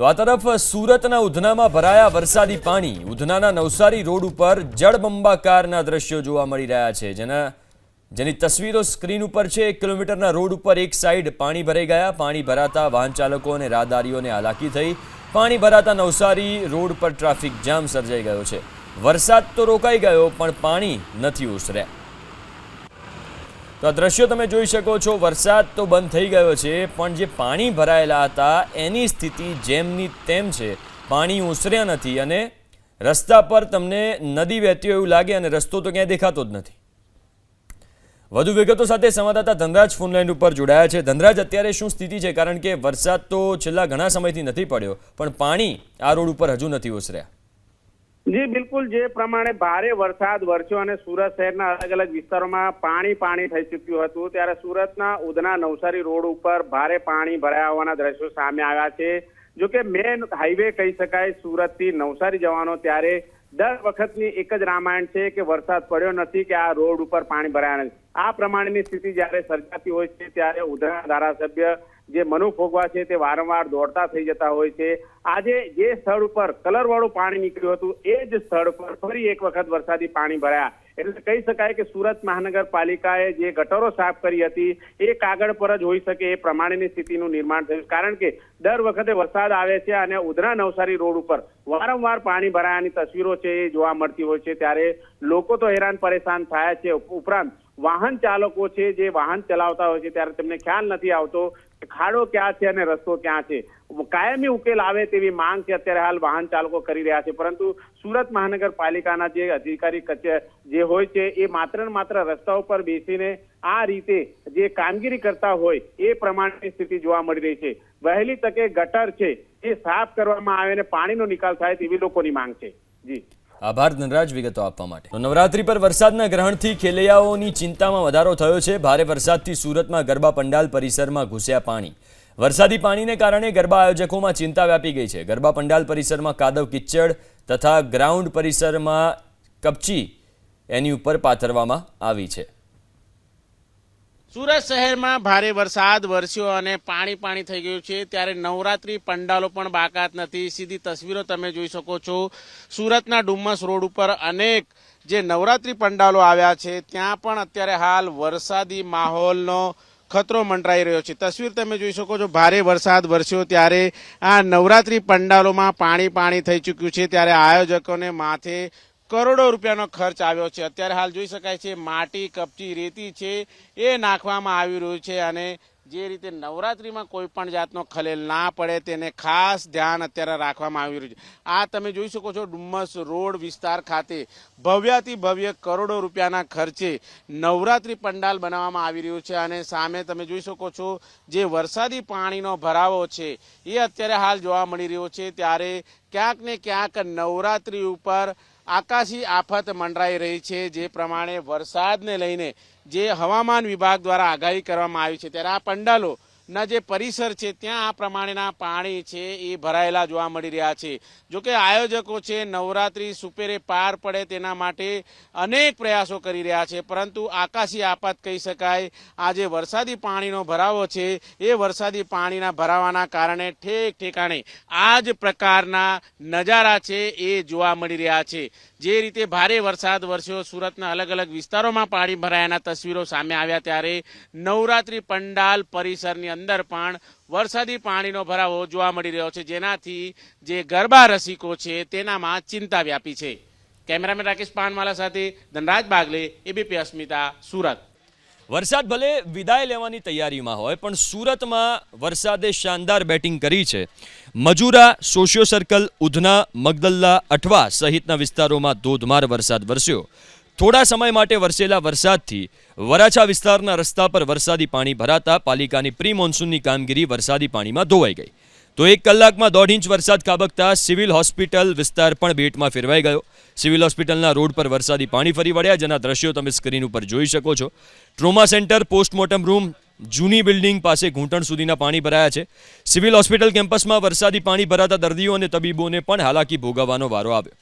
તો આ તરફ સુરતના ઉધનામાં ભરાયા વરસાદી પાણી. ઉધનાના નવસારી રોડ ઉપર જળબંબાકારના દ્રશ્યો જોવા મળી રહ્યા છે, જેના, જેની તસવીરો સ્ક્રીન ઉપર છે. એક કિલોમીટરના રોડ ઉપર એક સાઈડ પાણી ભરાઈ ગયા. પાણી ભરાતા વાહન ચાલકો અને રાહદારીઓને હાલાકી થઈ. પાણી ભરાતા નવસારી રોડ પર ટ્રાફિક જામ સર્જાઈ ગયો છે. વરસાદ તો રોકાઈ ગયો, પણ પાણી નથી ઓસર્યા તો આ દ્રશ્યો તમે જોઈ શકો છો. વરસાદ તો બંધ થઈ ગયો છે, પણ જે પાણી ભરાયેલા હતા, એની સ્થિતિ જેમની તેમ છે. પાણી ઉસર્યા નથી અને રસ્તા પર તમને નદી વહેતી એવું લાગે અને રસ્તો તો ક્યાંય દેખાતો જ નથી. વધુ વિગતો સાથે સંવાદદાતા ધનરાજ ફોનલાઈન ઉપર જોડાયા છે. ધનરાજ, અત્યારે શું સ્થિતિ છે? કારણ કે વરસાદ તો છેલ્લા ઘણા સમયથી નથી પડ્યો, પણ પાણી આ રોડ ઉપર હજુ નથી ઓસર્યા જી, બિલકુલ. જે પ્રમાણે ભારે વરસાદ વરસ્યો અને સુરત શહેરના અલગ અલગ વિસ્તારોમાં પાણી પાણી થઈ ચૂક્યું હતું, ત્યારે સુરતના ઉધના નવસારી રોડ ઉપર ભારે પાણી ભરાયા હોવાના દ્રશ્યો સામે આવ્યા છે. જો કે મેન હાઈવે કહી શકાય, સુરતથી નવસારી જવાનો ત્યારે દર વખતની એક જ રામાયણ છે કે વરસાદ પડ્યો નથી કે આ રોડ ઉપર પાણી ભરાયા નથી. આ પ્રમાણેની સ્થિતિ જ્યારે સર્જાતી હોય છે, ત્યારે ઉધના ધારાસભ્ય જે મનુ ફોગવા છે તે વારંવાર દોડતા થઈ જતા હોય છે. આજે જે સ્થળ ઉપર કલરવાળું પાણી નીકળ્યું હતું, એ જ સ્થળ પર ફરી એક વખત વરસાદી પાણી ભરાયા. એટલે કહી શકાય કે સુરત મહાનગરપાલિકાએ જે ગટરો સાફ કરી હતી, એ કાગળ પર જ હોઈ શકે એ પ્રમાણેની સ્થિતિનું નિર્માણ થયું. કારણ કે દર વખતે વરસાદ આવે છે અને ઉધના નવસારી રોડ ઉપર વારંવાર પાણી ભરાયાની તસવીરો છે એ જોવા મળતી હોય છે. ત્યારે લોકો તો હેરાન પરેશાન થયા છે. ઉપરાંત વાહન ચાલકો છે જે વાહન ચલાવતા હોય છે, ત્યારે તેમને ખ્યાલ નથી આવતો ખાડો ક્યાં છે અને રસ્તો ક્યાં છે? કાયમી ઉકેલ આવે તેવી માંગ છે અત્યારે હાલ વાહન ચાલકો કરી રહ્યા છે. પરંતુ સુરત મહાનગરપાલિકાના જે અધિકારી કચે જે હોય છે, એ માત્ર ને માત્ર રસ્તા ઉપર બેસીને આ રીતે જે કામગીરી કરતા હોય, એ પ્રમાણેની સ્થિતિ જોવા મળી રહી છે. વહેલી તકે ગટર છે, એ સાફ કરવામાં આવે અને પાણીનો નિકાલ થાય તેવી લોકોની માંગ છે. જી. આભાર ધનરાજ વિગતો આપવા માટે. નવરાત્રી પર વરસાદના ગ્રહણથી ખેલૈયાઓની ચિંતામાં વધારો થયો છે. ભારે વરસાદથી સુરતમાં ગરબા પંડાલ પરિસરમાં ઘૂસ્યા પાણી. વરસાદી પાણીને કારણે ગરબા આયોજકોમાં ચિંતા વ્યાપી ગઈ છે. ગરબા પંડાલ પરિસરમાં કાદવ કિચડ તથા ગ્રાઉન્ડ પરિસરમાં કપચી એની ઉપર પાથરવામાં આવી છે. સુરત શહેરમાં ભારે વરસાદ, વરસ્યો અને પાણી પાણી થઈ ગયું છે. ત્યારે નવરાત્રી પંડાલો પણ બાકાત નથી. સીધી તસવીરો તમે જોઈ શકો છો. સુરતના ડુમ્મસ રોડ ઉપર અનેક જે નવરાત્રી પંડાલો આવ્યા છે, ત્યાં પણ અત્યારે હાલ વરસાદી માહોલનો ખતરો મંડરાઈ રહ્યો છે. તસવીર તમે જોઈ શકો છો. ભારે વરસાદ, વરસ્યો ત્યારે આ નવરાત્રી પંડાલોમાં પાણી પાણી થઈ ચૂક્યું છે. ત્યારે આયોજકોને માથે કરોડો રૂપિયાનો ખર્ચ આવ્યો છે. અત્યારે હાલ જોઈ શકાય છે, માટી, કપચી, રેતી છે, એ નાખવામાં આવી રહ્યું છે અને જે રીતે નવરાત્રિમાં કોઈ પણ જાતનો ખલેલ ના પડે તેને ખાસ ધ્યાન અત્યારે રાખવામાં આવી રહ્યું છે. આ તમે જોઈ શકો છો, ડુમ્મસ રોડ વિસ્તાર ખાતે ભવ્યાથી ભવ્ય કરોડો રૂપિયાના ખર્ચે નવરાત્રિ પંડાલ બનાવવામાં આવી રહ્યું છે અને સામે તમે જોઈ શકો છો, જે વરસાદી પાણીનો ભરાવો છે, એ અત્યારે હાલ જોવા મળી રહ્યો છે. ત્યારે ક્યાંક ને ક્યાંક નવરાત્રિ ઉપર આકાશી આફત મંડરાઈ રહી છે. જે પ્રમાણે વરસાદને લઈને જે હવામાન વિભાગ દ્વારા આગાહી કરવામાં આવી છે. ત્યારે આ પંડાલો ના જે પરિસર છે, ત્યાં આ પ્રમાણેના પાણી છે, એ ભરાયેલા જોવા મળી રહ્યા છે. જોકે આયોજકો છે, નવરાત્રી સુપેરે પાર પડે તેના માટે અનેક પ્રયાસો કરી રહ્યા છે, પરંતુ આકાશી આપાત કહી શકાય, આ જે વરસાદી પાણીનો ભરાવો છે, એ વરસાદી પાણીના ભરાવાના કારણે ઠેક ઠેકાણે આ જ પ્રકારના નજારા છે, એ જોવા મળી રહ્યા છે. જે રીતે ભારે વરસાદ વરસ્યો, સુરતના અલગ અલગ વિસ્તારોમાં પાણી ભરાયાના તસવીરો સામે આવ્યા ત્યારે નવરાત્રી પંડાલ પરિસરની અંદર પણ વરસાદી પાણીનો ભરાવો જોવા મળી રહ્યો છે. જેનાથી જે ગરબા રસિકો છે તેનામાં ચિંતા વ્યાપી છે. કેમેરામેન રાકેશ પાનવાલા સાથે ધનરાજ બાગલે, એબીપી અસ્મિતા, સુરત. વરસાદ ભલે વિદાય લેવાની તૈયારીમાં હોય, પણ સુરતમાં વરસાદે શાનદાર બેટિંગ કરી છે. મજુરા, સોશિયો સર્કલ, ઉધના, મગદલ્લા, અઠવા સહિતના વિસ્તારોમાં ધોધમાર વરસાદ વરસ્યો. થોડા સમય માટે વરસેલા વરસાદથી વરાછા વિસ્તારના રસ્તા પર વરસાદી પાણી ભરાતા પાલિકાની પ્રી મોન્સૂનની કામગીરી વરસાદી પાણીમાં ધોવાઈ ગઈ. તો એક કલાકમાં દોઢ ઇંચ વરસાદ ખાબકતા સિવિલ હોસ્પિટલ વિસ્તાર પણ બેટમાં ફેરવાઈ ગયો. સિવિલ હોસ્પિટલના રોડ પર વરસાદી પાણી ફરી વળ્યા, જેના દ્રશ્યો તમે સ્ક્રીન ઉપર જોઈ શકો છો. ટ્રોમા સેન્ટર, પોસ્ટમોર્ટમ રૂમ, જૂની બિલ્ડિંગ પાસે ઘૂંટણ સુધીના પાણી ભરાયા છે. સિવિલ હોસ્પિટલ કેમ્પસમાં વરસાદી પાણી ભરાતા દર્દીઓ અને તબીબોને પણ હાલાકી ભોગવવાનો વારો આવ્યો.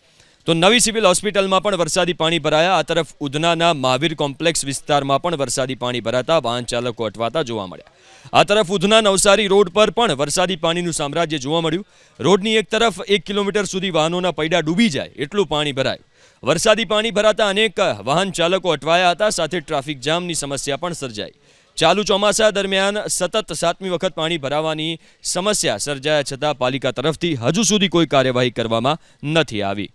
તો નવી સિવિલ હોસ્પિટલમાં પણ વરસાદી પાણી ભરાયા. આ તરફ ઉધનાના મહાવીર કોમ્પ્લેક્સ વિસ્તારમાં પણ વરસાદી પાણી ભરાતા વાહન ચાલકો અટવાતા જોવા મળ્યા. આ તરફ ઉધના નવસારી રોડ પર પણ વરસાદી પાણીનું સામ્રાજ્ય જોવા મળ્યું. રોડની એક તરફ એક કિલોમીટર સુધી વાહનોના પૈડા ડૂબી જાય એટલું પાણી ભરાયું. વરસાદી પાણી ભરાતા અનેક વાહન ચાલકો અટવાયા હતા, સાથે ટ્રાફિક જામની સમસ્યા પણ સર્જાઈ. ચાલુ ચોમાસા દરમિયાન સતત સાતમી વખત પાણી ભરાવાની સમસ્યા સર્જાયા છતાં પાલિકા તરફથી હજુ સુધી કોઈ કાર્યવાહી કરવામાં નથી આવી.